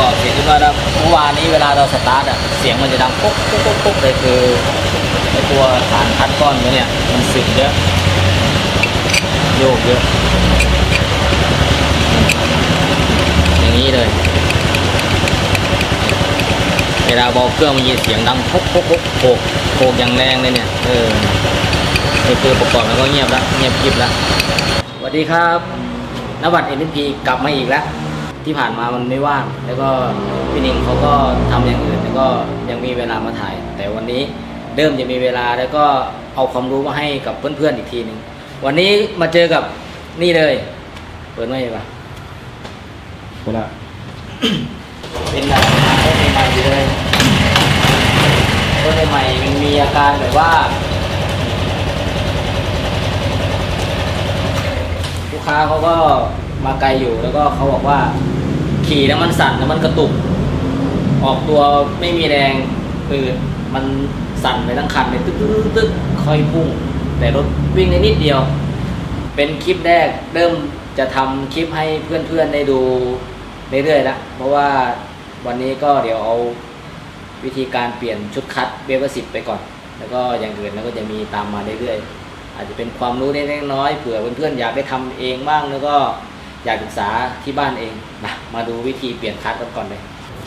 ก่อบเสร็จเรียบร้อยแล้วเมื่อวานนี้เวลาเราสตาร์ทอะเสียงมันจะดังปุ๊บปุ๊บปุ๊บปุ๊บเลยคือไอตัวฐานคัดก้อนเนี่ยมันสึกเยอะโยกเยอะอย่างนี้เลย เวลาเบาเครื่องมันยินเสียงดังปุ๊บปุ๊บปุ๊บโขกโขกอย่างแรงเลยเนี่ยเออนี่คือประกอบแล้วก็เงียบแล้วเงียบกริบแล้วสวัสดีครับนวัดเอ็นพีกลับมาอีกแล้ว ที่ผ่านมามันไม่ว่าง แล้วก็พี่นิงเขาก็ทำอย่างอื่นแล้วก็ยังมีเวลามาถ่าย แต่วันนี้เริ่มจะมีเวลาแล้วก็เอาความรู้มาให้กับเพื่อนๆอีกทีหนึ่งวันนี้มาเจอกับนี่เลย เปิดไม่ปะไปละเป็นแบบรถใหม่ๆอยู่เลยรถใหม่ๆมันมีอาการแบบว่าลูกค้าเขาก็มาไกลอยู่แล้วก็เขาบอกว่า ขี่แล้วมันสั่นแล้วมันกระตุก ออกตัวไม่มีแรงคือมันสั่นไปทั้งคันเลยตึ๊กตึ๊กตึ๊กค่อยพุ่ง แต่รถวิ่งได้นิดเดียว เป็นคลิปแรกเริ่มจะทำคลิปให้เพื่อนๆได้ดูเรื่อยๆแล้วเพราะว่าวันนี้ก็เดี๋ยวเอาวิธีการเปลี่ยนชุดคัดเบเวอร์สิบไปก่อน แล้วก็อย่างอื่นแล้วก็จะมีตามมาเรื่อยๆ อาจจะเป็นความรู้เล็กๆน้อยๆเผื่อเพื่อนๆอยากได้ทำเองบ้างแล้วก็อยากศึกษาที่บ้านเองนะ มาดูวิธีเปลี่ยนคัดกันก่อนเลย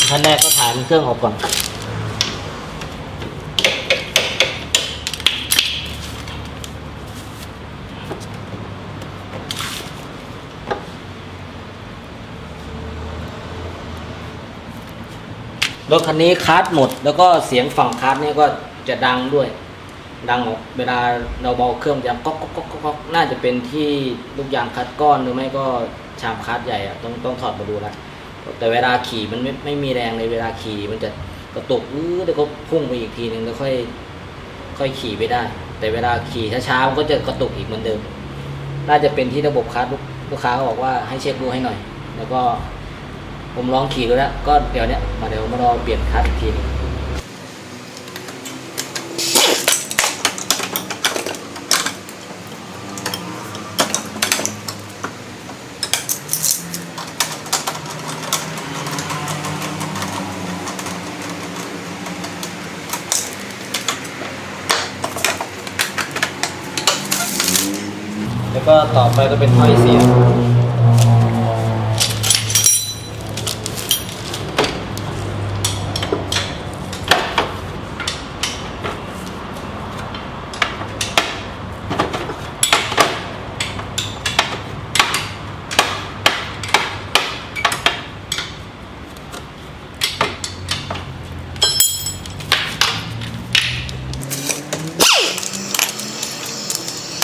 ขั้นแรกก็ถ่ายเครื่องออกก่อน รถคันนี้คาร์ดหมด แล้วก็เสียงฝั่งคาร์ดเนี่ยก็จะดังด้วย ดังออกเวลาเราเบาเครื่องจะก๊อกก๊อกก๊อกก๊อกก๊อกน่าจะเป็นที่ลูกยางคัดก้อนหรือไม่ก็ ชามคัดใหญ่อะต้องต้องถอดมาดูแล้วแต่เวลาขี่มันไม่ไม่มีแรงเลยเวลาขี่มันจะกระตุกอื้อแล้วก็พุ่งไปอีกทีนึงแล้วค่อย ค่อยขี่ไปได้ แต่เวลาขี่ช้าๆมันก็จะกระตุกอีกเหมือนเดิม น่าจะเป็นที่ระบบคัดลูกลูกค้าเขาบอกว่าให้เช็คดูให้หน่อย แล้วก็ผมลองขี่ดูแล้ว ก็เดี๋ยวเนี้ยมาเดี๋ยวมารอเปลี่ยนคัสอีกทีนึง ไปก็เป็นถ้อยเสียง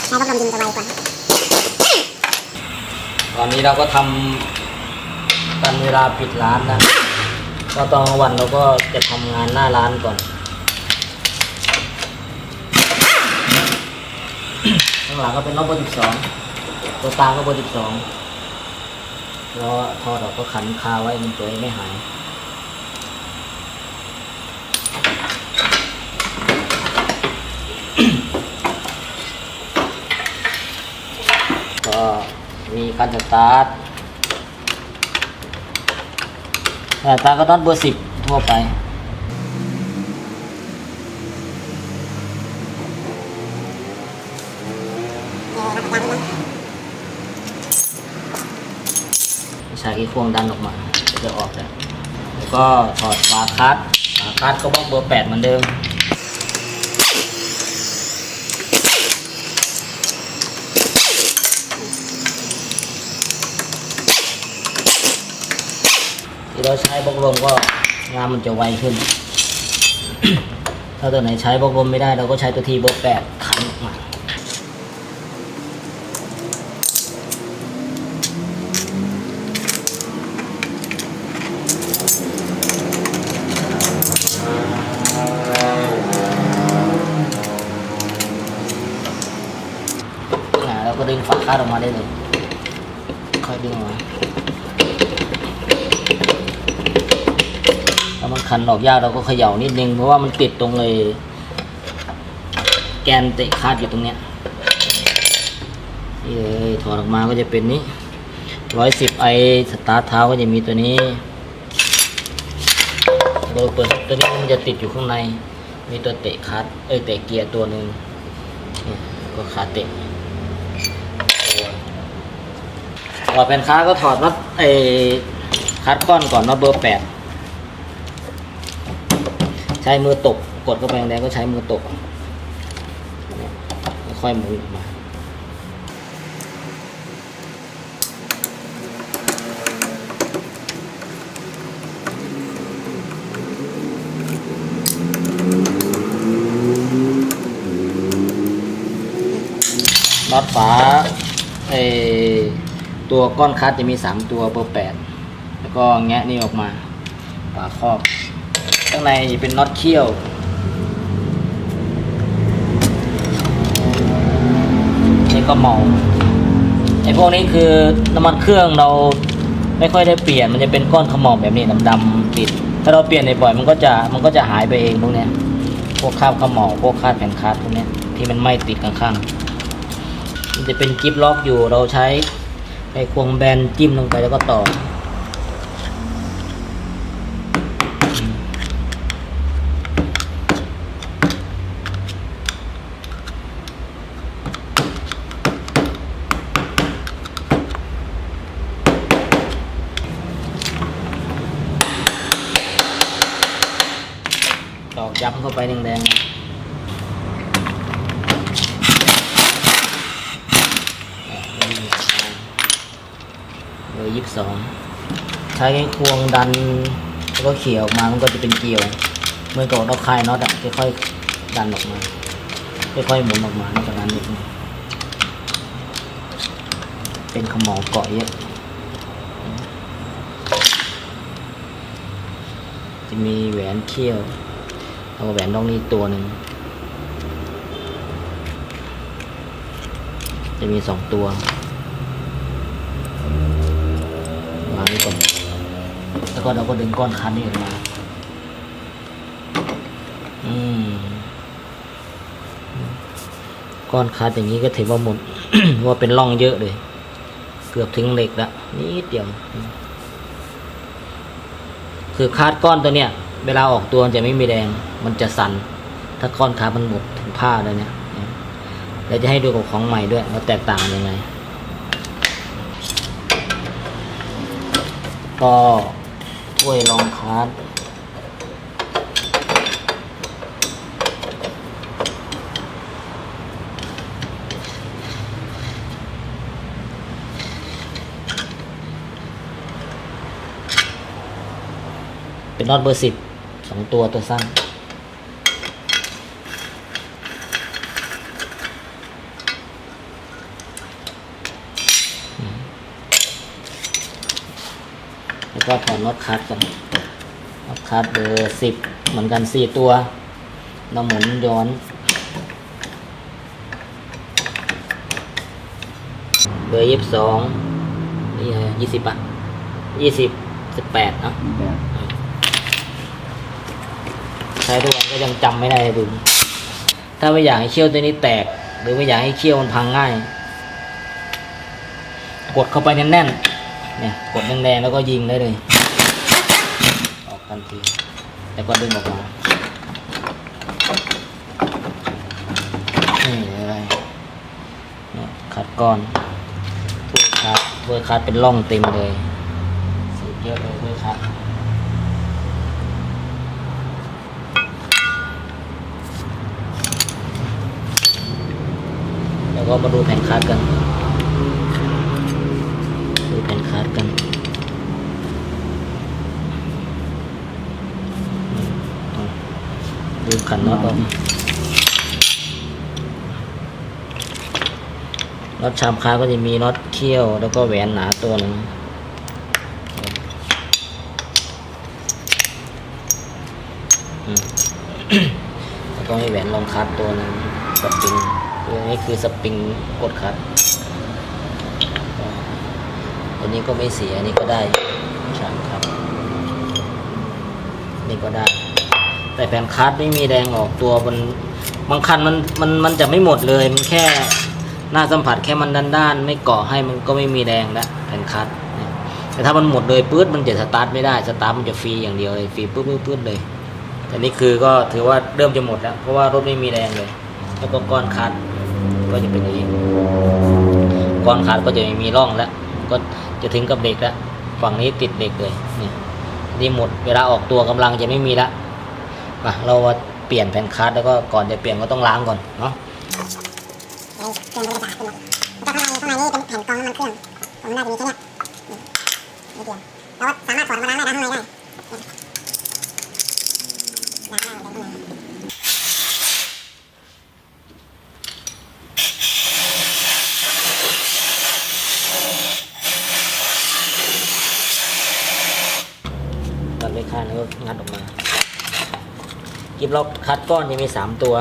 ใช้พัดลมยิงจะไวกว่า ตอ นนี้เราก็ทำกันเวลาปิดร้านนะก็ตอนกลางวันเราก็จะทำงานหน้าร้านก่อน ข้างหลังก็เป็นรถเบอร์สิบสองตัวตาก็เบอร์สิบสองแล้วทอดออกก็ขันคาไว้มันตัวเองไม่หายก็ มีการสตาร์ทแต่ตาก็น็อตเบอร์สิบทั่วไปใช้กีบควงดันออกมาจะออกแล้วแล้วก็ถอดฝาคัดฝาคัดก็บล็อกเบอร์แปดเหมือนเดิม เราใช้บล็อกลมก็งานมันจะไวขึ้น ถ้าตัวไหนใช้บล็อกลมไม่ได้เราก็ใช้ตัวทีเบอร์แปดขันออกมาอ่าแล้วก็ดึงฝาคาดออกมาได้เลยดึงออกมาถ้ามัน คันออกยากเราก็เขย่านิดนึง เพราะว่ามันติดตรงเลย แกนเตะคาดอยู่ตรงเนี้ยนี่เลยถอดออกมาก็จะเป็นนี้ร้อยสิบไอสตาร์ทเท้าก็จะมีตัวนี้ตัวเปิดตัวนี้มันจะติดอยู่ข้างใน มีตัวเตะคัดเอ้ยเตะเกียร์ตัวหนึ่งก็ขาเตะถอดแผ่นค้าก็ถอดน็อตไอคัดก้อนก่อนน็อตเบอร์แปด ใช้มือตกกดเข้าไปแรงก็ใช้มือตกค่อยหมุนออกมาน็อตฝาไอตัวก้อนคัดจะมีสามตัวเบอร์แปดแล้วก็แงะนี่ออกมาฝาครอบ ข้างในเป็นน็อตเขี้ยว นี่ก็เมาไอพวกนี้คือน้ำมันเครื่องเราไม่ค่อยได้เปลี่ยนมันจะเป็นก้อนขมอมแบบนี้ดำๆติด ถ้าเราเปลี่ยนบ่อยมันก็จะมันก็จะหายไปเองพวกเนี้ยพวกคราบขมอมพวกคราบแผ่นคัดพวกเนี้ยที่มันไม่ติดข้างๆมันจะเป็นกิฟล็อกอยู่เราใช้ไอ้ควงแบนจิ้มลงไปแล้วก็ต่อ ตอกย้ำเข้าไปแดงๆเบอร์ยี่สิบสอง ใช้ควงดันแล้วก็เขี่ยออกมามันก็จะเป็นเกลียวเมื่อนกับเราคลายน็อตอะค่อยๆดันออกมาค่อยๆหมุนออกมาแล้วก็ดันนิดนึงเป็นขมอเกาะเยอะจะมีแหวนเขี้ยวเอาแหวนตรงนี้ตัวหนึ่งจะมีสองตัววางนี่ก่อน แล้วก็เราก็ดึงก้อนคันนี้ออกมาอืมก้อนคัดอย่างนี้ก็ถือว่าหมดว่าเป็นร่องเยอะเลย เกือบถึงเหล็กละนิดเดียว คือคาดก้อนตัวเนี้ยเวลาออกตัวจะไม่มีแรงมันจะสั่นถ้าก้อนคามันหมดถึงผ้าเลยเนี่ยแล้วจะให้ดูกับของใหม่ด้วยว่าแตกต่างยังไง ก็ ถ้วยรองคาร์ดเป็นน็อตเบอร์สิบสองตัวตัวสั้น ก็ถอดน็อตคัดกันน็อตคัดเบอร์สิบเหมือนกันสี่ตัวเราหมุนย้อน เบอร์ยี่สิบสองนี่ยี่สิบอะยี่สิบสิบแปดเนาะแบบใช้ทุกวันก็ยังจำไม่ได้เลยดูถ้าไม่อยากให้เขี้ยวตัวนี้แตก หรือไม่อยากให้เขี้ยวมันพังง่าย กดเข้าไปแน่นๆ เนี่ยกดแรงๆแล้วก็ยิงได้เลย ออกทันที แล้วก็ดึงออกมานี่เลยเนี่ยขัดก้อนถ้วยคัดถ้วยคัดเป็นร่องเต็มเลยสุดเยอะเลยถ้วยคัดแล้วก็มาดูแผ่นคัดกัน แผ่นคัดกันดูขันน็อตออกน็อตชามค้าก็จะมีน็อตเขี้ยว แล้วก็แหวนหนาตัวหนึ่งอืมแล้วก็มีแหวนรองคัดตัวหนึงสปริงตัวนี้คือสปริงกดคัด ตัวนี้ก็ไม่เสียอันนี้ก็ได้ใช่ครับ นี่ก็ได้ แต่แผ่นคัดไม่มีแดงออกตัวมันบางคันมันมันมันจะไม่หมดเลย มันแค่หน้าสัมผัสแค่มันด้านๆไม่เกาะให้มันก็ไม่มีแดงแล้วแผ่นคัดเนี่ยแต่ถ้ามันหมดเลยปื๊ดมันจะสตาร์ทไม่ได้สตาร์ทมันจะฟรีอย่างเดียวเลยฟรีปื๊ดปื๊ดปื๊ดเลยแต่นี่คือก็ถือว่าเริ่มจะหมดแล้วเพราะว่ารถไม่มีแรงเลย แล้วก็ก้อนคัดก็จะเป็นอย่างนี้ก้อนคัดก็จะไม่มีร่องแล้วก็ จะถึงกับเด็กแล้วฝั่งนี้ติดเด็กเลยนี่นี่หมดเวลาออกตัวกำลังจะไม่มีละมาเราาเปลี่ยนแผ่นคัสแล้วก็ก่อนจะเปลี่ยนก็ต้องล้างก่อนเนาะเปลี่ยนกระสะอาศขึ้นมดแล้วก็ข้างในข้างในนี่เป็นแผ่นกรองน้ำมันเครื่องผมน่าจะมีแค่เนี้ยนี่นิดเดียวแล้วสามารถถอดออกมาล้างได้นะข้างในได้ล้างได้เลยข้างใน ตัดเลยข้า็งัดออกมากิบล็อกคัดก้อนจะมีสามตัว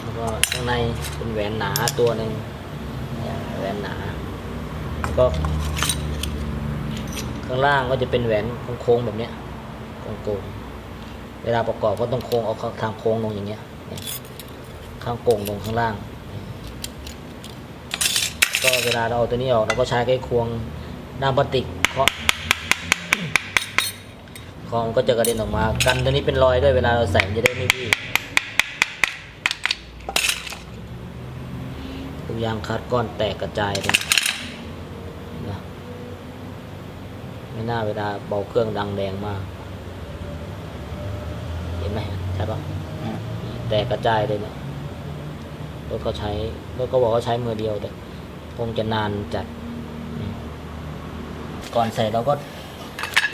แล้วก็ข้างในเป็นแหวนหนาตัวหนึ่งแหวนหนาแล้วก็ ข้างล่างก็จะเป็นแหวนโค้งๆแบบเนี้ยโค้งๆเวลาประกอบก็ต้องโค้งเอาทางโค้งลงอย่างเงี้ยข้างโก่งลงข้างล่าง ก็เวลาเราเอาตัวนี้ออกเราก็ใช้ไขควงด้ามพลาสติกเคาะ คอมนก็จะกระเด็นออกมา กันตัวนี้เป็นรอยด้วยเวลาเราใส่จะได้ไม่บี้ทุกอยางคัดก้อนแตกกระจายเลยนะไม่น่าเวลาเบาเครื่องดังแดงมาก เห็นไหมใช่ปะแตกกระจายเลยเนี่ยรถเขาใช้รถก็บอกเขาใช้มือเดียวแต่คงจะนานจัด ก่อนใส่เราก็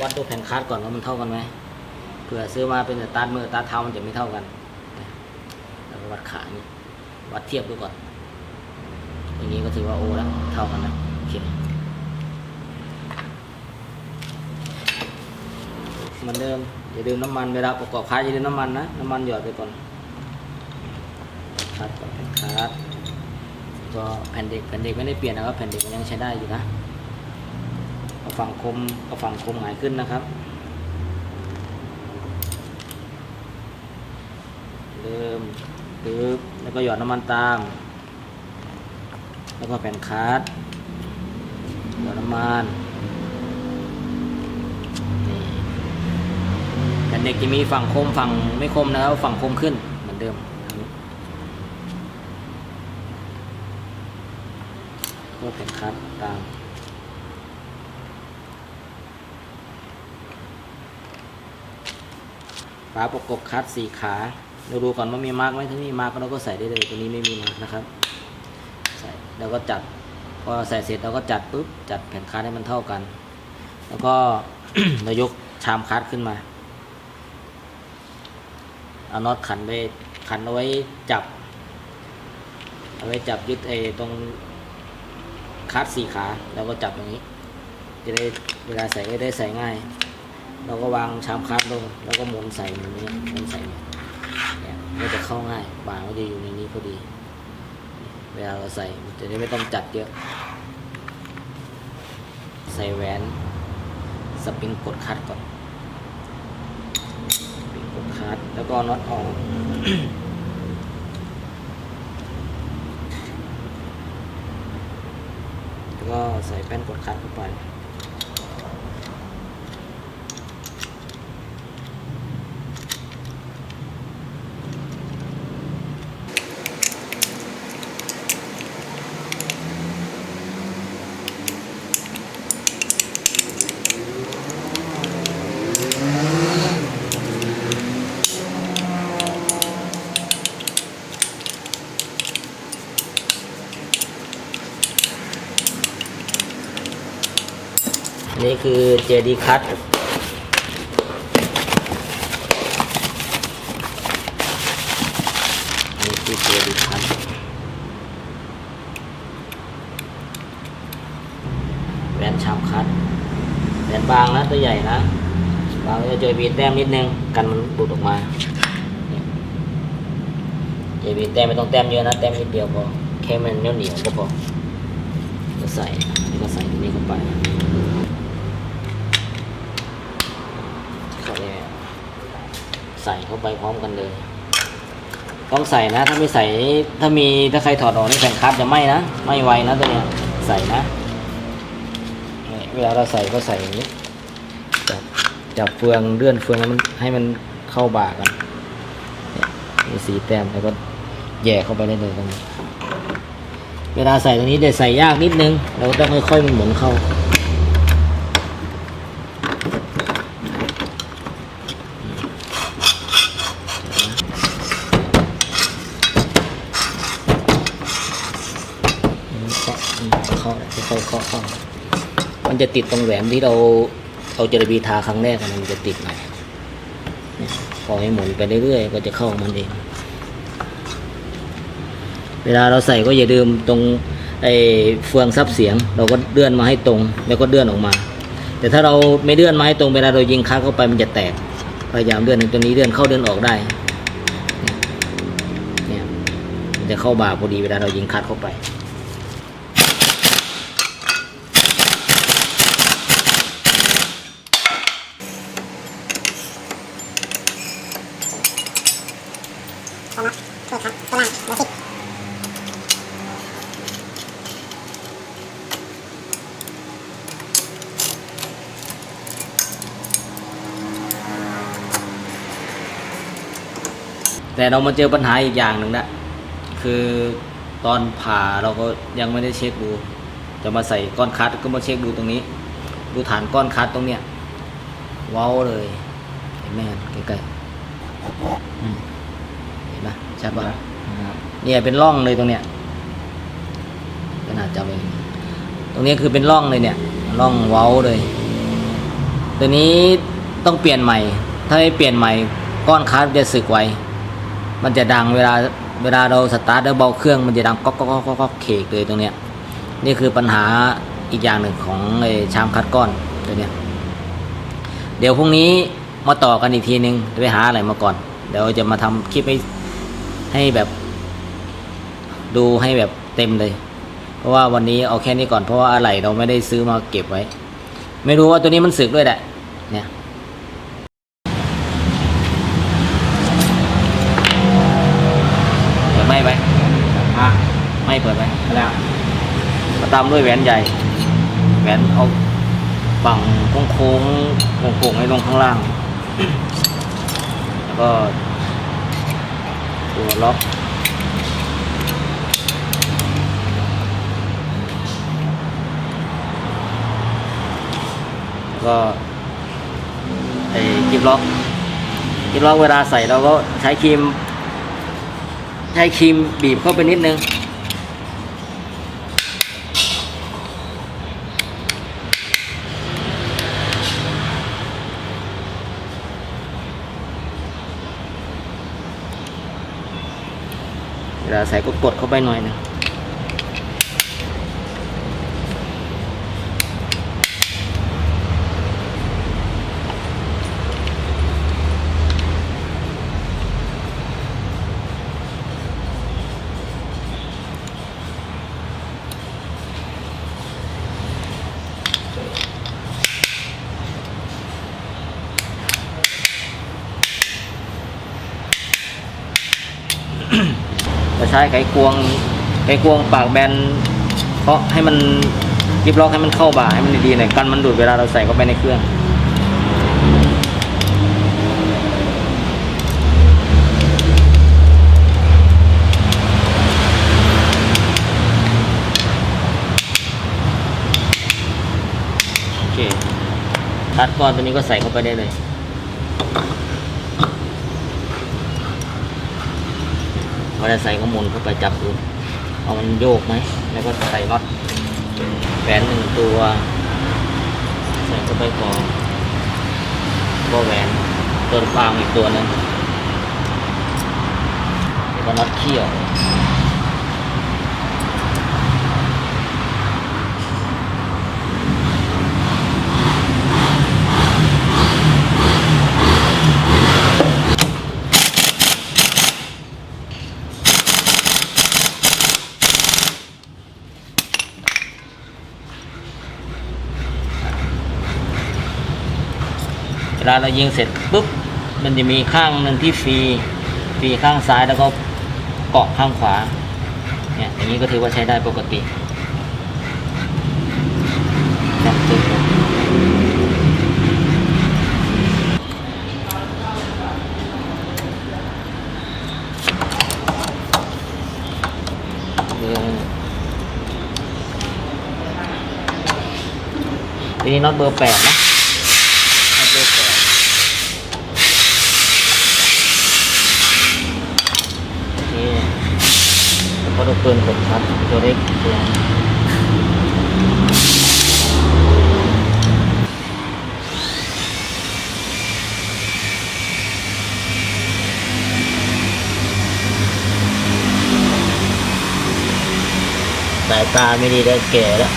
วัดดูแผ่นคัดก่อนว่ามันเท่ากันไหมเผื่อซื้อมาเป็นตาร์ทมือตาเท้ามันจะไม่เท่ากันแล้วก็วัดขานี่วัดเทียบดูก่อน อย่างนี้ก็ถือว่าโอแล้วเท่ากันแล้วโอเคเหมือนเดิมอย่าดื่มน้ำมันเวลาประกอบคัดอย่าดื่มน้ำมันนะน้ำมันหยอดไปก่อนคัดก่อนแผ่นคัดก็แผ่นเด็กแผ่นเด็กไม่ได้เปลี่ยนนะครับแผ่นเด็กมันยังใช้ได้อยู่นะ ฝั่งคมเอาฝั่งคมหงายขึ้นนะครับเริ่มปึ๊บแล้วก็หยอดน้ำมันตาม แล้วก็แผ่นคัสหยอดน้ำมันนี่แผ่นเด็กจะมีฝั่งคมฝั่งไม่คมนะครับฝั่งคมขึ้นเหมือนเดิมก็แผ่นคัสตาม ฝาประกบคัดสี่ขาเราดูก่อนว่ามีมาร์กไหมถ้ามีมาร์กเราก็ใส่ได้เลยตัวนี้ไม่มีมาร์กนะครับใส่แล้วก็จัดพอใส่เสร็จเราก็จัดปุ๊บจัดแผ่นคัดให้มันเท่ากัน แล้วก็เรายกชามคัดขึ้นมาเอาน็อตขันไปขันเอาไว้จับเอาไว้จับยึดไอ้ตรงคัดสี่ขาแล้วก็จับอย่างนี้ จะได้เวลาใส่ก็ได้ใส่ง่าย เราก็วางชามคัดลง แล้วก็หมุนใส่แบบนี้หมุนใส่เนี่ยก็จะเข้าง่ายบางก็จะอยู่ในนี้พอดี เวลาเราใส่จะได้ไม่ต้องจัดเยอะ ใส่แหวน สปริงกดคัดก่อนสปริงกดคัดแล้วก็น็อตออกแล้วก็ใส่แป้นกดคัดเข้าไป นี่ คือเจดีคัตนี่คือเจดีคัตแหวนชามคัตแหวนบางนะตัวใหญ่นะบางจะเจอบีแต้มนิดนึงกันมันบุดออกมาเจบีแต้มไม่ต้องแต้มเยอะนะแต้มนิดเดียวพอแค่มันเหนียวเหนียวๆก็พอก็ใส่ก็ใส่ตรงนี้เข้าไป ใส่ ใส่เข้าไปพร้อมกันเลย ต้องใส่นะ ถ้าไม่ใส่ถ้ามีถ้าใครถอดออกนี่แผ่นคัดจะไหม้นะไหม้ไวนะตัวเนี้ยใส่นะเวลาเราใส่ก็ใส่อย่างนี้จับจับเฟืองเลื่อนเฟืองให้มันให้มันเข้าบ่ากันมีสีแต้มแล้วก็แย่เข้าไปได้เลยตรงนี้ เวลาใส่ตรงนี้เดี๋ยวใส่ยากนิดนึงเราต้องค่อยๆมันหมุนเข้า เคาะอืม เคาะค่อยๆเคาะเข้ามันจะติดตรงแหวนที่เราเอาเจลาบีทาครั้งแรกมันจะติดหน่อยพอให้หมุนไปเรื่อยๆก็จะเข้าของมันเอง เวลาเราใส่ก็อย่าลืมตรงไอ้เฟืองซับเสียง เราก็เลื่อนมาให้ตรง แล้วก็เลื่อนออกมา แต่ถ้าเราไม่เลื่อนมาให้ตรงเวลาเรายิงคัดเข้าไปมันจะแตกพยายามเลื่อนตัวนี้เลื่อนเข้าเลื่อนออกได้เนี่ยมันจะเข้าบ่าพอดีเวลาเรายิงคัดเข้าไป พอนับตัวครับตัวล่างเบอร์สิบ แต่เรามาเจอปัญหาอีกอย่างหนึ่งนะคือตอนผ่าเราก็ยังไม่ได้เช็คดู จะมาใส่ก้อนคัดก็มาเช็คดูตรงนี้ ดูฐานก้อนคัดตรงเนี้ยเว้าเลยเห็นไหมใกล้ๆเห็นไหมชัดปะเนี่ยเป็นร่องเลยตรงเนี้ยขนาดจับเองตรงนี้คือเป็นร่องเลยเนี่ยร่องเว้าเลย ตัวนี้ต้องเปลี่ยนใหม่ ถ้าไม่เปลี่ยนใหม่ก้อนคัดจะสึกไว มันจะดังเวลาเวลาเราสตาร์ทแล้วเบาเครื่องมันจะดังก๊อกก๊อกก๊อกก๊อกเคกเลยตรงเนี้ยนี่คือปัญหาอีกอย่างหนึ่งของไอ้ชามคัดก้อนตัวเนี้ยเดี๋ยวพรุ่งนี้มาต่อกันอีกทีนึงไปหาอะไรมาก่อน เดี๋ยวจะมาทำคลิปให้ให้แบบ ดูให้แบบเต็มเลย เพราะว่าวันนี้เอาแค่นี้ก่อนเพราะว่าอะไรเราไม่ได้ซื้อมาเก็บไว้ ไม่รู้ว่าตัวนี้มันสึกด้วยแหละ ตามด้วยแหวนใหญ่ แหวนเอาฝั่งโค้งโค้งโค้งๆให้ลงข้างล่าง แล้วก็ ตัวล็อกก็ไอ้กิบล็อกกิบล็อกเวลาใส่เราก็ใช้ครีม ใช้ครีมบีบเข้าไปนิดนึง ใส่ก็กดเข้าไปหน่อยนึง จะใช้ไขควงไขควงปากแบนเพราะให้มันยิบล็อกให้มันเข้าบ่าให้มันดีๆหน่อยกันมันดูดเวลาเราใส่เข้าไปในเครื่องโอเคตัดก้อนตัวนี้ก็ใส่เข้าไปได้เลย พอจะใส่ก็หมุนเข้าไปจับดูเอามันโยกไหม แล้วก็ใส่น็อตแหวนหนึ่งตัว ใส่เข้าไปก่อนก็แหวนตัวฟางอีกตัวนึงแล้วก็น็อตเขี้ยวาเรายิงเสร็จปุ๊บมันจะมีข้างหนึ่งที่ฟรีฟรีข้างซ้ายแล้วก็เกาะข้างขวาเนี่ยอย่างนี้ก็ถือว่าใช้ได้ปกติจับตึงทีนี้น็อตเบอร์แปดนะ แล้วก็ลูกปืนกดครับ ตัวเล็กตัวสายตาไม่ดีได้แก่แล้ว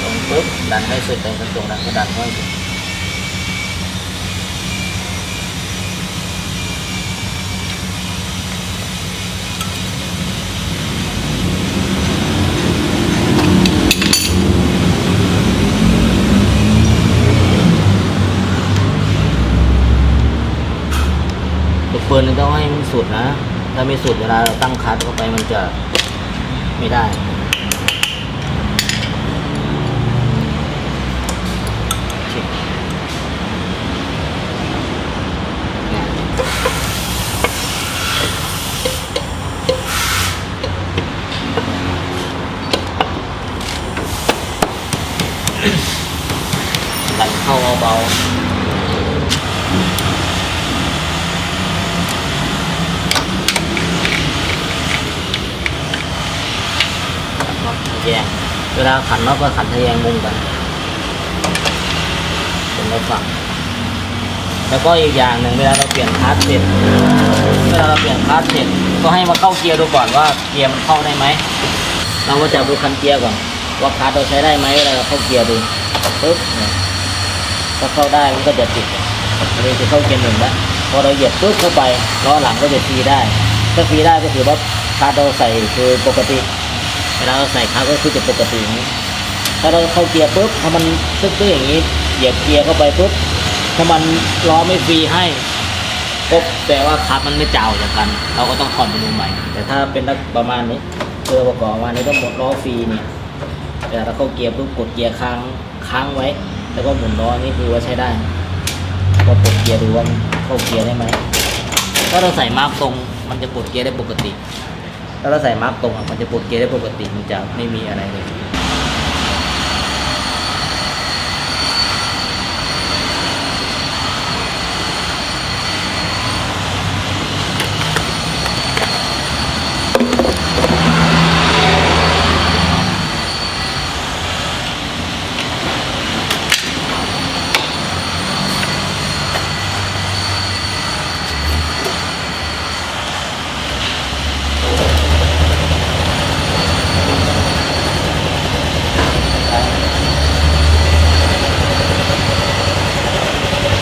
ตรงปุ๊บดันให้สุดตรงกระจกดันก็ดันให้สุด ปืนนี่ต้องให้มันสุดนะ ถ้าไม่สุดเวลาเราตั้งคัดเข้าไปมันจะไม่ได้ เช็คเนี่ยดันเข้าเบาๆ น็อตทะ แยง เวลาขันน็อตก็ขันทะแยงมุมกันเป็นรถฝั่งแล้วก็อีกอย่างหนึ่งเวลาเราเปลี่ยนคลัสเสร็จเวลาเราเปลี่ยนคลัสเสร็จก็ให้มาเข้าเกียร์ดูก่อนว่าเกียร์มันเข้าได้ไหมเราก็จะดูคันเกียร์ก่อนว่าคลัสเราใช้ได้ไหมเวลาเราเข้าเกียร์ดูปึ๊บเนี่ยถ้าเข้าได้มันก็จะติดอันจะเข้าเกียร์หนึ่งแล้วพอเราเหยียบปึ๊บเข้าไปล้อหลังก็จะฟรีได้ถ้าฟรีได้ก็ถือว่าคลัสเราใส่คือปกติ เวลาเราใส่คาร์ก็คือจะปกติอย่างนี้ ถ้าเราเข้าเกียร์ปุ๊บถ้ามันตึ๊กๆอย่างนี้เหยียบเกียร์เข้าไปปุ๊บถ้ามันล้อไม่ฟรีให้ก็แปลว่าคาร์มันไม่เจ้าจากกัน เราก็ต้องถอดไปดูใหม่ แต่ถ้าเป็นประมาณนี้เจอประกอบประมาณนี้ต้องหมดล้อฟรีเนี่ยเวลาเราเข้าเกียร์ปุ๊บกดเกียร์ค้างค้างไว้ แล้วก็หมุนล้อนี่คือว่าใช้ได้ก็กดเกียร์ดูว่าเข้าเกียร์ได้ไหมถ้าเราใส่มาร์กตรงมันจะกดเกียร์ได้ปกติ ถ้าเราใส่มาร์กตรงอะมันจะปลดเกียร์ได้ปกติมันจะไม่มีอะไรเลย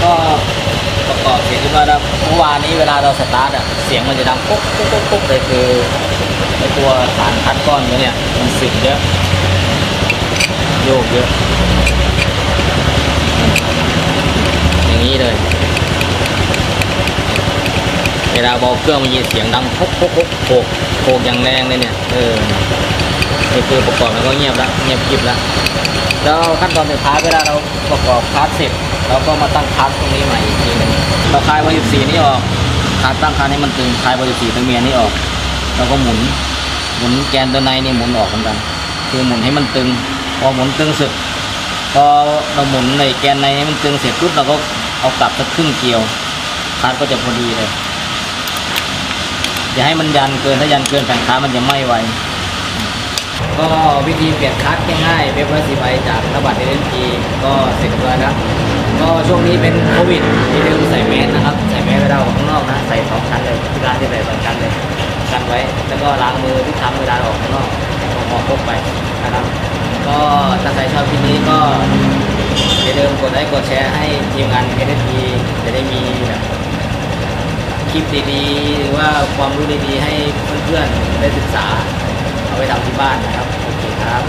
ก็ประกอบเสียงขึ้นมาแล้วเมื่อวานนี้ เวลาเราสตาร์ทอะเสียงมันจะดังปุ๊บปุ๊บปุ๊บปุ๊บเลยคือไอตัวฐานคัดก้อนนี้เนี่ยมันสึกเยอะโยกเยอะ อย่างนี้เลย เวลาเบาเครื่องมันยินเสียงดังปุ๊บปุ๊บปุ๊บโขกโขกอย่างแรงเลยเนี่ยเออนี่คือประกอบแล้วก็เงียบแล้วเงียบกริบแล้วแล้วขั้นตอนสุดท้ายเวลาเราประกอบคาร์ดเสร็จเราก็มาตั้งคาร์ดตรงนี้ใหม่อีกทีหนึงเราคลายวายุสีนี่ออก คาร์ดตั้งคาร์ดให้มันตึงคลายวายุสีตัวเมียนี่ออกเราก็หมุน หมุนแกนตัวในนี่หมุนออกเหมือนกัน คือหมุนให้มันตึง พอหมุนตึงเสร็จพอเราหมุนในแกนในให้มันตึงเสร็จปุ๊บเราก็เอากลับสักครึ่งเกลียวคาดก็จะพอดีเลยอย่าให้มันยันเกินถ้ายันเกินแผ่นคามันจะไหม้ไวก็วิธีเปลี่ยนคัสง่ายๆเว็บร้อสิบใบจากธนบัตรเอเนทีก็เสร็จเรียบร้อยแล้วก็ช่วงนี้เป็นโควิดอย่าลืมใส่แมสนะครับใส่ เวลาออกข้างนอกนะใส่สองชั้นเลยที่ร้านที่ใส่สองชั้นเลยกันไว้ แล้วก็ล้างมือทุกครั้งเวลาออกข้างนอกแอลกออล์พกไปนะครับ ก็ถ้าใครชอบคลิปนี้ก็อย่าลืมกดไลค์กดแชร์ให้ทีมงานเอเนทีจะได้มีแบบคลิปดีๆ หรือว่าความรู้ดีๆ ให้เพื่อนๆได้ศึกษา เอาไปทำที่บ้านนะครับ โอเคครับ